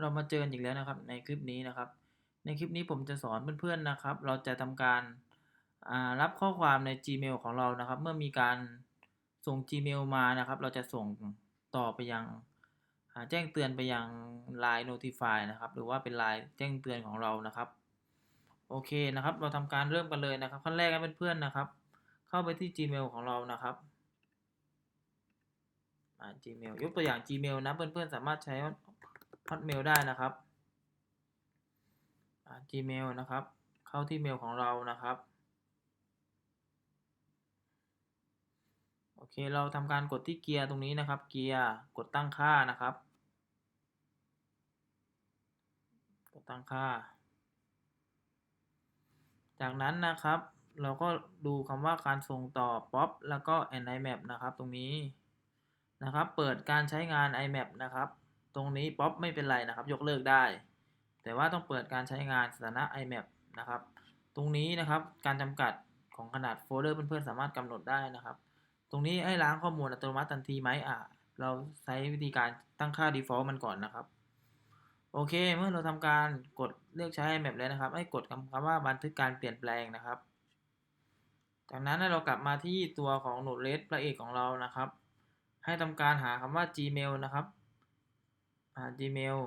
เรามาเจอกันอีกแล้วนะครับในคลิปนี้นะครับ ในคลิปนี้ผมจะสอนเพื่อนๆนะครับ เราจะทำการารับข้อความใน Gmail ของเรานะครับ เมื่อมีการส่ง Gmail มานะครับ เราจะส่งต่อไปยังแจ้งเตือนไปยัง Line Notify นะครับ หรือว่าเป็น Line แจ้งเตือนของเรานะครับ โอเคนะครับ เราทำการเริ่มกันเลยนะครับขั้นแรกให้เพื่อนๆนะครับ เข้าไปที่ Gmail ของเรานะครับ Gmail ยกตัวอย่าง Gmail นะเพื่อนๆสามารถใช้ Hotmail ได้นะครับ Gmail นะครับ เข้าที่เมลของเรานะครับ โอเค เราทำการกดที่เกียร์ตรงนี้นะครับ เกียร์ กดตั้งค่านะครับ กดตั้งค่า จากนั้นนะครับ เราก็ดูคำว่าการส่งต่อ POP แล้วก็ and IMAP นะครับ ตรงนี้ นะครับ เปิดการใช้งาน IMAP นะครับ ตรงนี้ POP ไม่เป็นไรนะครับ ยกเลิกได้ แต่ว่าต้องเปิดการใช้งานสถานะ IMAP นะครับ ตรงนี้นะครับการจำกัดของขนาดโฟลเดอร์เพื่อนๆสามารถกำหนดได้นะครับ ตรงนี้ให้ล้างข้อมูลอัตโนมัติทันทีไหมอะเราใช้วิธีการตั้งค่า default มันก่อนนะครับ โอเค เมื่อเราทำการกดเลือกใช้ IMAP แล้วนะครับ ให้กดคำว่าบันทึกการเปลี่ยนแปลงนะครับ จากนั้นให้เรากลับมาที่ตัวของ Node-RED พระเอกของเรานะครับ ให้ทำการหาคำว่า Gmail นะครับ อ่า Gmail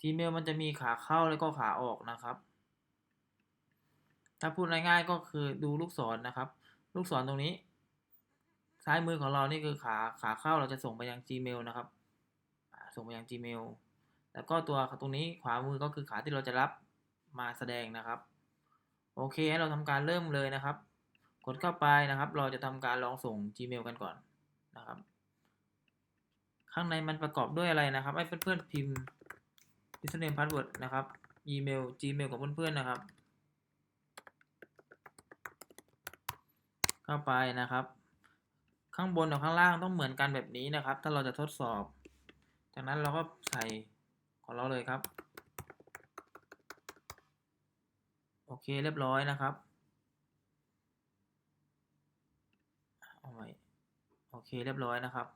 Gmail มันจะมีขาเข้าแล้วก็ขาออกนะครับ ถ้าพูดง่ายๆก็คือดูลูกศรนะครับ ลูกศรตรงนี้ ซ้ายมือของเรานี่คือขาขาเข้าเราจะส่งไปยัง Gmail นะครับ ส่งไปยัง Gmail แล้วก็ตัวตรงนี้ขวามือก็คือขาที่เราจะรับมาแสดงนะครับ โอเคให้เราทำการเริ่มเลยนะครับ กดเข้าไปนะครับ เราจะทำการลองส่ง Gmail กันก่อนนะครับ ข้างในมันประกอบด้วยอะไรนะครับให้เพื่อนๆพิมพ์ username password นะครับอีเมล gmail ของเพื่อนๆนะครับ เข้าไปนะครับ ข้างบนกับข้างล่างต้องเหมือนกันแบบนี้นะครับ ถ้าเราจะทดสอบ จากนั้นเราก็ใส่ของเราเลยครับ โอเคเรียบร้อยนะครับเอาไว้โอเคเรียบร้อยนะครับ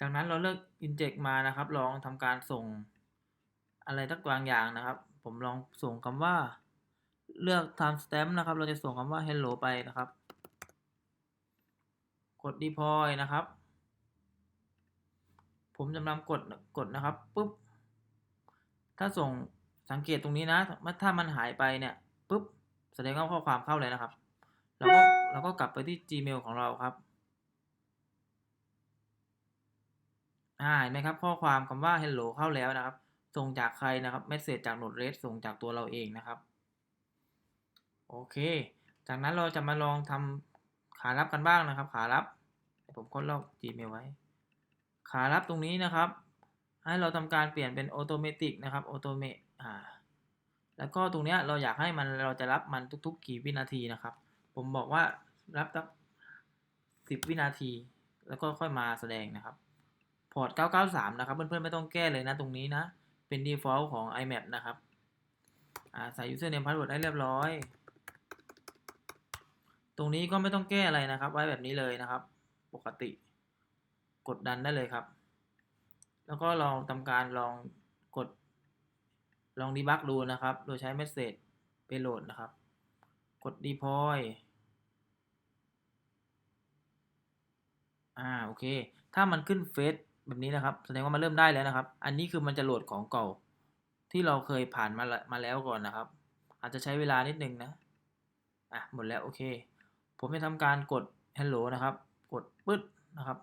จากนั้นเราเลือก inject มานะครับ ลองทำการส่งอะไรทักบางอย่างนะครับ ผมลองส่งคำว่า เลือก timestamp นะครับ เราจะส่งคำว่า hello ไปนะครับ กด deploy นะครับ ผมจะนำกดกดนะครับปุ๊บ ถ้าส่งสังเกตตรงนี้นะถ้ามันหายไปเนี่ยปุ๊บ แสดงว่าข้อความเข้าเลยนะครับ แล้วก็เราก็กลับไปที่ Gmail ของเราครับ อ่าเห็นไหมครับ ข้อความคำว่า hello เข้าแล้วนะครับ ส่งจากใครนะครับเมสเซจจาก Node-RED ส่งจากตัวเราเองนะครับ โอเค จากนั้นเราจะมาลองทำขารับกันบ้างนะครับ ขารับ ผมก็ลอก Gmail ไว้ ขารับตรงนี้นะครับ ให้เราทำการเปลี่ยนเป็น automatic นะครับ automate อ่าแล้วก็ตรงเนี้ยเราอยากให้มันเราจะรับมันทุกๆ กี่วินาทีนะครับ ผมบอกว่ารับสักสิบวินาที แล้วก็ค่อยมาแสดงนะครับ พอร์ต 993 นะครับ เพื่อนๆ ไม่ต้องแก้เลยนะตรงนี้นะ เป็น default ของ IMAP นะครับใส่ username password ได้เรียบร้อย ตรงนี้ก็ไม่ต้องแก้อะไรนะครับ ไว้แบบนี้เลยนะครับ ปกติ กดดันได้เลยครับ แล้วก็ลองทำการลองกด ลองดีบักดูนะครับ โดยใช้ message payload นะครับ กด deploy อ่า โอเค ถ้ามันขึ้นเฟซ แบบนี้นะครับ แสดงว่ามันเริ่มได้แล้วนะครับ อันนี้คือมันจะโหลดของเก่า ที่เราเคยผ่านมามาแล้วก่อนนะครับ อาจจะใช้เวลานิดนึงนะอะหมดแล้วโอเค ผมจะทำการกด hello นะครับ กดปึ๊ดนะครับ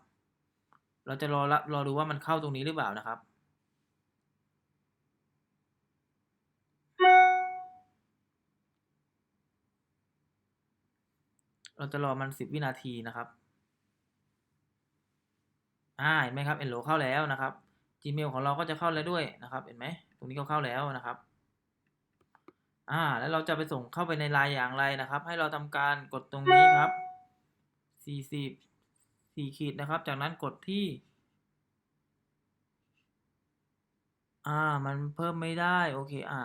เราจะรอรับรอดูว่ามันเข้าตรงนี้หรือเปล่านะครับเราจะรอมันสิบวินาทีนะครับ อ่าเห็นไหมครับ hello เข้าแล้วนะครับ Gmail ของเราก็จะเข้าแล้วด้วยนะครับ เห็นไหมตรงนี้ก็เข้าแล้วนะครับ อ่า แล้วเราจะไปส่งเข้าไปในไลน์อย่างไรนะครับ ให้เราทำการกดตรงนี้ครับ40 4ขีดนะครับ จากนั้นกดที่ อ่า มันเพิ่มไม่ได้ โอเค อ่า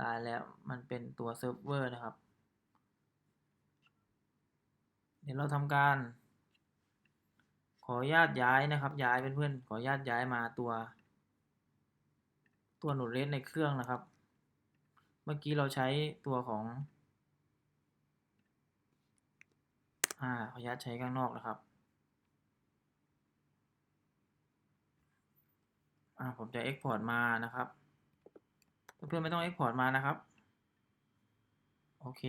ตายแล้ว มันเป็นตัวเซิร์ฟเวอร์นะครับ เดี๋ยวเราทำการ ขออนุญาตย้ายนะครับ ย้ายเพื่อนๆขออนุญาตย้ายมาตัว ตัวโหนดเลสในเครื่องนะครับ เมื่อกี้เราใช้ตัวของ อ่าขออนุญาตใช้ข้างนอกนะครับอ่าผมจะ Export มานะครับ เพื่อนๆไม่ต้อง Export มานะครับ โอเค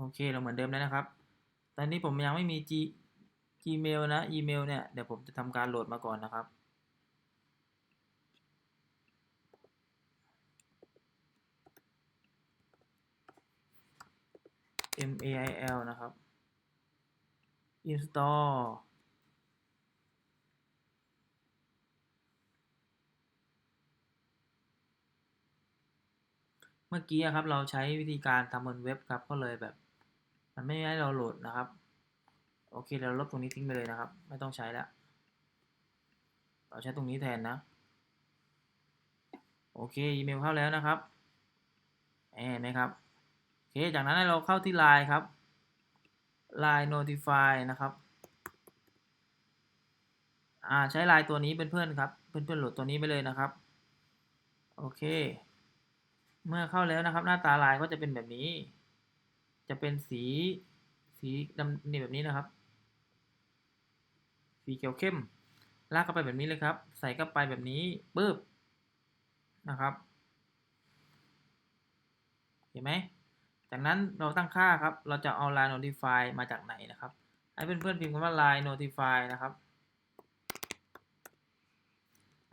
โอเคเราเหมือนเดิมแล้วนะครับ ตอนนี้ผมยังไม่มี G Gmail นะอีเมลเนี่ยเดี๋ยวผมจะทำการโหลดมาก่อนนะครับ mail นะครับ install เมื่อกี้ครับเราใช้วิธีการทำบนเว็บครับก็เลยแบบ มันไม่ให้เราโหลดนะครับ โอเคเราลบตรงนี้ทิ้งไปเลยนะครับ ไม่ต้องใช้แล้วเราใช้ตรงนี้แทนนะ โอเคอีเมลเข้าแล้วนะครับเห็นไหมครับโอเคจากนั้นให้เราเข้าที่ Line ครับ Line Notify นะครับอ่าใช้ Line ตัวนี้เป็นเพื่อนครับ เพื่อนๆโหลดตัวนี้ไปเลยนะครับ โอเค เมื่อเข้าแล้วนะครับ หน้าตา Line ก็จะเป็นแบบนี้ จะเป็นสีสีดำนี่แบบนี้นะครับ สีเขียวเข้ม ลากเข้าไปแบบนี้เลยครับ ใส่เข้าไปแบบนี้ปึ๊บนะครับเห็นไหมจากนั้นเราตั้งค่าครับ เราจะเอา line notify มาจากไหนนะครับให้เพื่อนๆพิมพ์คำว่า line notify นะครับ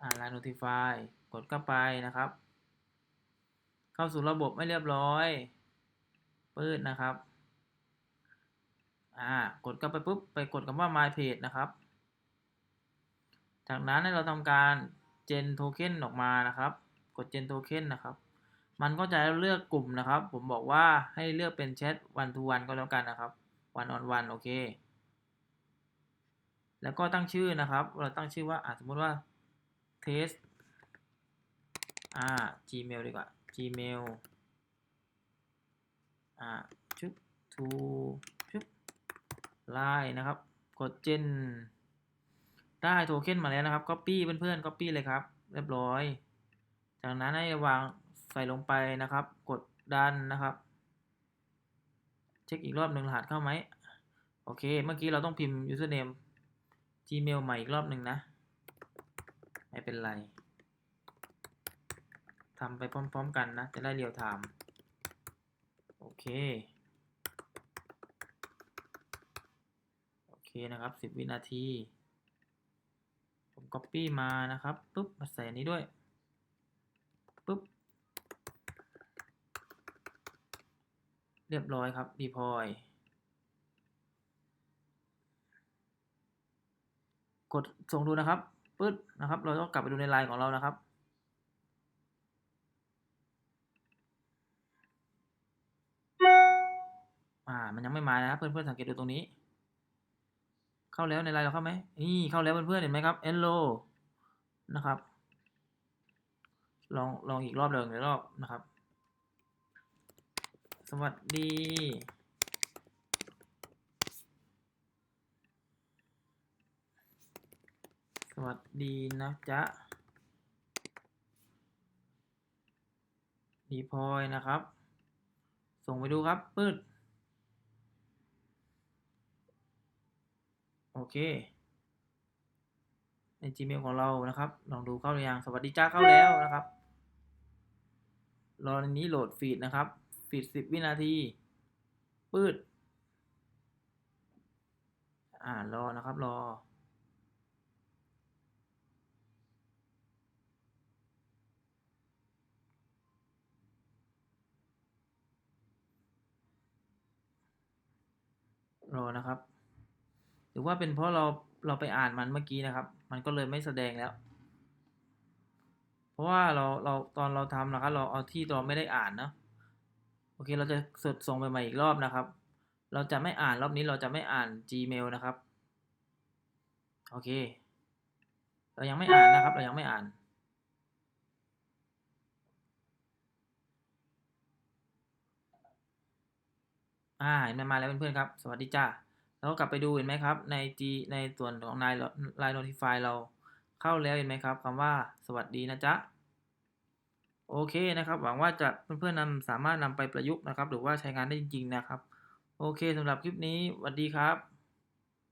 อ่า line notify กดเข้าไปนะครับ เข้าสู่ระบบไม่เรียบร้อย ปืดนะครับ อ่า กดเข้าไปปุ๊บ ไปกดคำว่า my page นะครับ จากนั้นให้เราทำการ gen token ออกมานะครับ กด gen token นะครับ มันก็จะเลือกกลุ่มนะครับ ผมบอกว่าให้เลือกเป็นแชท one to one ก็แล้วกันนะครับ one on one โอเค แล้วก็ตั้งชื่อนะครับ เราตั้งชื่อว่าอ่าสมมติว่า test อ่า gmail ดีกว่า gmail อ่าชุบ to ชุบ line นะครับ กด gen ได้โทเค็นมาแล้วนะครับ copy เพื่อนๆ copy เลยครับ เรียบร้อย จากนั้นให้วางใส่ลงไปนะครับ กดดันนะครับ เช็คอีกรอบหนึ่งรหัสเข้าไหม โอเค เมื่อกี้เราต้องพิมพ์ username gmail ใหม่อีกรอบหนึ่งนะ ไม่เป็นไรทำไปพร้อมๆกันนะ จะได้เรียวไทม์ โอเค โอเคนะครับ 10 วินาที ผม copy มานะครับปุ๊บมาใส่นนี้ด้วยปุ๊บ เรียบร้อยครับ deploy กดส่งดูนะครับปึ๊ดนะครับ เราต้องกลับไปดูในไลน์ของเรานะครับ อ่า มันยังไม่มานะครับเพื่อนๆสังเกตดูตรงนี้ เข้าแล้วในไลน์เราเข้าไหมนี่เข้าแล้วเพื่อนๆเห็นไหมครับ hello นะครับ ลองลองอีกรอบเดิมอีกรอบนะครับ สวัสดีสวัสดีนะจ๊ะดีพอยนะครับ ส่งไปดูครับ ปืด โอเค ใน Gmail ของเรานะครับ ลองดูเข้าหรือยัง สวัสดีจ้าเข้าแล้วนะครับ รอในนี้โหลดฟีดนะครับ ฟีดสิบวินาที ปืด อ่ารอนะครับ รอรอนะครับ รือว่าเป็นเพราะเราเราไปอ่านมันเมื่อกี้นะครับ มันก็เลยไม่แสดงแล้ว เพราะว่าเราเราตอนเราทำนะครับ เราเอาที่เราไม่ได้อ่านเนาะโอเค เราจะสดส่งไปใหม่อีกรอบนะครับ เราจะไม่อ่านรอบนี้เราจะไม่อ่าน Gmail นะครับ โอเค เรายังไม่อ่านนะครับ เรายังไม่อ่านอ่าเห็นมาแล้วเพื่อนๆครับ สวัสดีจ้า แล้วก็กลับไปดูเห็นไหมครับใน G ในส่วนของ Line Line Notify เราเข้าแล้วเห็นไหมครับคำว่าสวัสดีนะจ๊ะโอเคนะครับ หวังว่าจะเพื่อนๆนำสามารถนำไปประยุกต์นะครับ หรือว่าใช้งานได้จริงๆนะครับ โอเคสำหรับคลิปนี้สวัสดีครับ